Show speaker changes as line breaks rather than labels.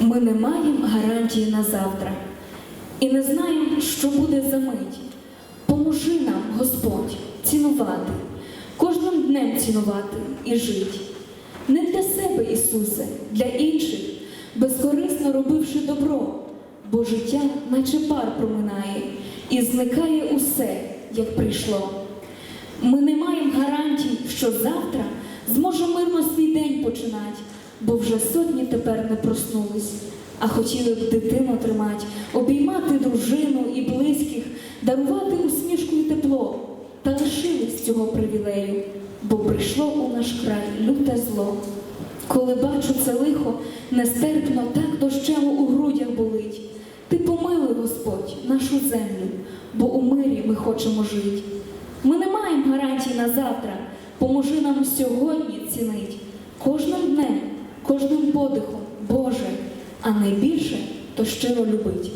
Ми не маємо гарантії на завтра і не знаємо, що буде за мить. Поможи нам, Господь, цінувати, кожним днем цінувати і жити. Не для себе, Ісусе, для інших, безкорисно робивши добро, бо життя, наче пар проминає, і зникає усе, як прийшло. Ми не маємо гарантій, що завтра зможемо мирно свій день починати, бо вже сотні тепер не проснулись, а хотіли б дитину тримати, обіймати дружину і близьких, дарувати усмішку і тепло, та лишились цього привілею, бо прийшло у наш край люте зло. Коли бачу це лихо, нестерпно так дощем у грудях болить. Ти помилуй, Господь, нашу землю, бо у мирі ми хочемо жити. Ми не маємо гарантій на завтра. Поможи нам сьогодні цінить кожним подихом, Боже, а найбільше то щиро любить.